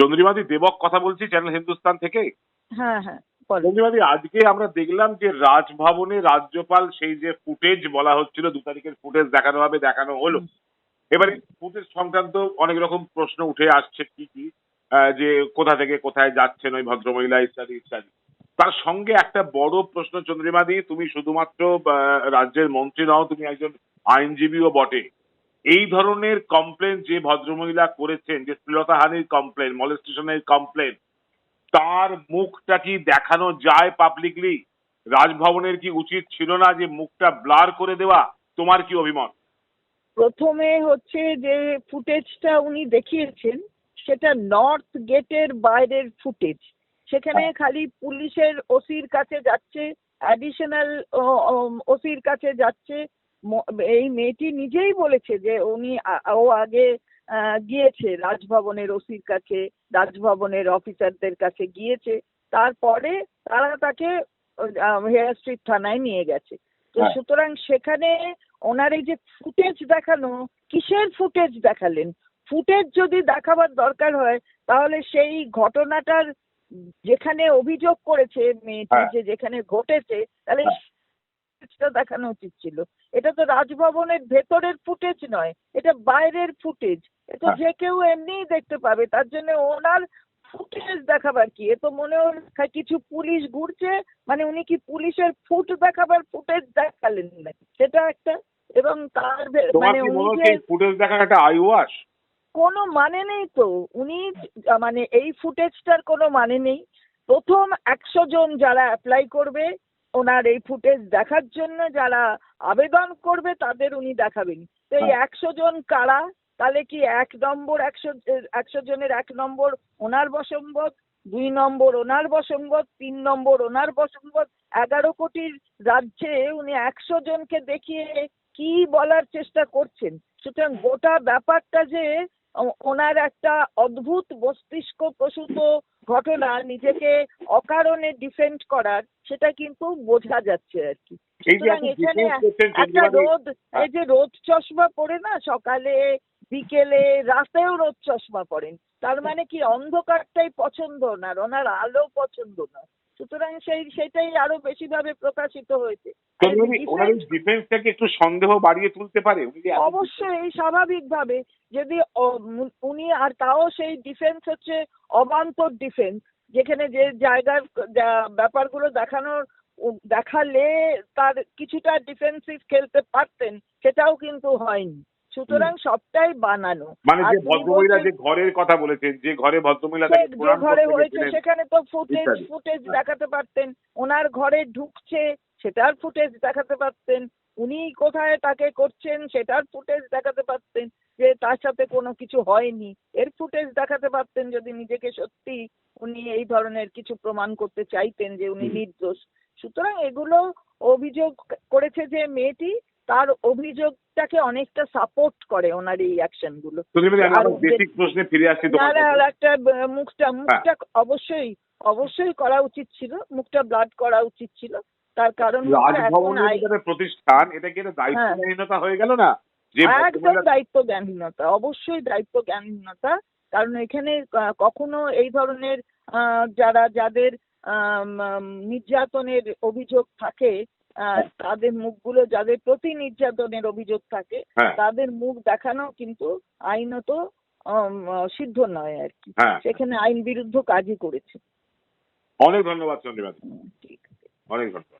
চন্দ্রিমাদি দেবক কথা বলছি চ্যানেল হিন্দুস্তান থেকে? হ্যাঁ হ্যাঁ চন্দ্রিমাদি আজকে আমরা দেখলাম যে রাজভবনে রাজ্যপাল সেই যে ফুটেজ বলা হচ্ছিল দু তারিখের ফুটেজ দেখানো হবে দেখানো হলো। এবারে ফুটেজ সংক্রান্ত অনেক রকম প্রশ্ন উঠে আসছে কি কি যে কোথা থেকে কোথায় যাচ্ছেন ওই ভদ্রমহিলা ইত্যাদি ইত্যাদি। তার সঙ্গে একটা বড় প্রশ্ন চন্দ্রিমাদি তুমি শুধুমাত্র রাজ্যের মন্ত্রী নও তুমি একজন আইনজীবীও বটে। এই ধরনের কমপ্লেন যে ভদ্রমহিলা করেছেন যে শ্লীলতাহানির কমপ্লেন মলেস্টেশনের কমপ্লেন তার মুখটা কি দেখানো যায় পাবলিকলি রাজভবনের কি উচিত ছিল না যে মুখটা ব্লার করে দেওয়া? তোমার কি অভিমত? প্রথমে হচ্ছে যে ফুটেজটা উনি দেখিয়েছেন সেটা নর্থ গেটের বাইরের ফুটেজ। সেখানে খালি পুলিশের ওসির কাছে যাচ্ছে অ্যাডিশনাল ওসির কাছে যাচ্ছে এই মেয়েটি নিজেই বলেছে যে উনি ও আগে গিয়েছে রাজভবনের ওসির কাছে রাজভবনের অফিসারদের কাছে গিয়েছে তারপরে তারা তাকে হেয়ার স্ট্রিট থানায় নিয়ে গেছে তো হ্যাঁ। সুতরাং সেখানে ওনার এই যে ফুটেজ দেখানো কিসের ফুটেজ দেখালেন ফুটেজ যদি দেখাবার দরকার হয় তাহলে সেই ঘটনাটার যেখানে অভিযোগ করেছে মেয়েটি হ্যাঁ। যে যেখানে ঘটেছে তাহলে হ্যাঁ। ফুটেজটা দেখানো উচিত ছিল। এটা তো রাজভবনের ভেতরের ফুটেজ নয় এটা বাইরের ফুটেজ এ তো হ্যাঁ। যে কেউ এমনিই দেখতে পাবে তার জন্য ওনার ফুটেজ দেখাবার কি? এ তো মনে হল কিছু পুলিশ ঘুরছে মানে উনি কি পুলিশের ফুট দেখাবার ফুটেজ দেখালেন নাকি? সেটা একটা এবং তার মানে উনি যে ফুটেজ দেখার একটা আই ওয়াশ কোনো মানে নেই তো। উনি মানে এই ফুটেজটার কোনো মানে নেই। প্রথম একশো জন যারা অ্যাপ্লাই করবে ওনার এই ফুটেজ দেখার জন্য যারা আবেদন করবে তাদের উনি দেখাবেন। তো এই হ্যাঁ। একশো জন কারা? তাহলে কি এক নম্বর একশো একশো জনের এক নম্বর ওনার বসম্বত দুই নম্বর ওনার বসম্বত তিন নম্বর ওনার বসম্বত এগারো কোটির রাজ্যে উনি একশো জনকে দেখিয়ে কি বলার চেষ্টা করছেন? সুতরাং গোটা ব্যাপারটা যে ওনার একটা অদ্ভুত মস্তিষ্ক প্রসূত ঘটনা নিজেকে অকারণে ডিফেন্ড করার সেটা কিন্তু বোঝা যাচ্ছে আর কি। এখানে একটা রোদ এই যে রোদ চশমা পরে না সকালে বিকেলে রাতেও রোদ চশমা পরেন। তার মানে কি অন্ধকারটাই পছন্দ না ওনার আলো পছন্দ না। সুতরাং সেই সেটাই আরও বেশি ভাবে প্রকাশিত হয়েছে। ওনার ডিফেন্সটাকে একটু সন্দেহ বাড়িয়ে তুলতে পারে অবশ্যই স্বাভাবিকভাবে। যদি উনি আর তাও সেই ডিফেন্স হচ্ছে অবান্তর ডিফেন্স যেখানে যে জায়গার ব্যাপারগুলো দেখানোর দেখালে তার কিছুটা ডিফেন্সিভ খেলতে পারতেন সেটাও কিন্তু হয়নি। সুতরাং সবটাই বানানো। মানে যে ভদ্রমহিলা যে ঘরের কথা বলেছেন যে ঘরে ভদ্রমহিলা যে ঘরে হয়েছে সেখানে তো ফুটেজ ফুটেজ হ্যাঁ। দেখাতে পারতেন। ওনার ঘরে ঢুকছে সেটার ফুটেজ দেখাতে পারতেন। উনি কোথায় তাকে করছেন সেটার ফুটেজ দেখাতে পারতেন। যে তার সাথে কোনো কিছু হয়নি। এর ফুটেজ দেখাতে পারতেন যদি নিজেকে সত্যি উনি এই ধরনের কিছু প্রমাণ করতে চাইতেন যে উনি নির্দোষ। সুতরাং এগুলো অভিযোগ করেছে যে মেয়েটি তার অভিযোগটাকে অনেকটা সাপোর্ট করে ওনার এই অ্যাকশনগুলো। একটা মুখটা মুখটা অবশ্যই অবশ্যই করা উচিত ছিল। মুখটা ব্লাড করা উচিত ছিল। তার কারণ রাজভবনের প্রতিষ্ঠান এটা কি দায়িত্বহীনতা হয়ে গেল না? একদম দায়িত্ব জ্ঞানহীনতা অবশ্যই দায়িত্ব জ্ঞানহীনতা কারণ এখানে কখনো এই ধরনের যারা যাদের নির্যাতনের অভিযোগ থাকে আহ, তাদের মুখগুলো যাদের প্রতি নির্যাতনের অভিযোগ থাকে হ্যাঁ। তাদের মুখ দেখানো কিন্তু আইনত সিদ্ধ নয় আর কি। হ্যাঁ। সেখানে আইন বিরুদ্ধ কাজই করেছে। অনেক ধন্যবাদ। অনেক ধন্যবাদ।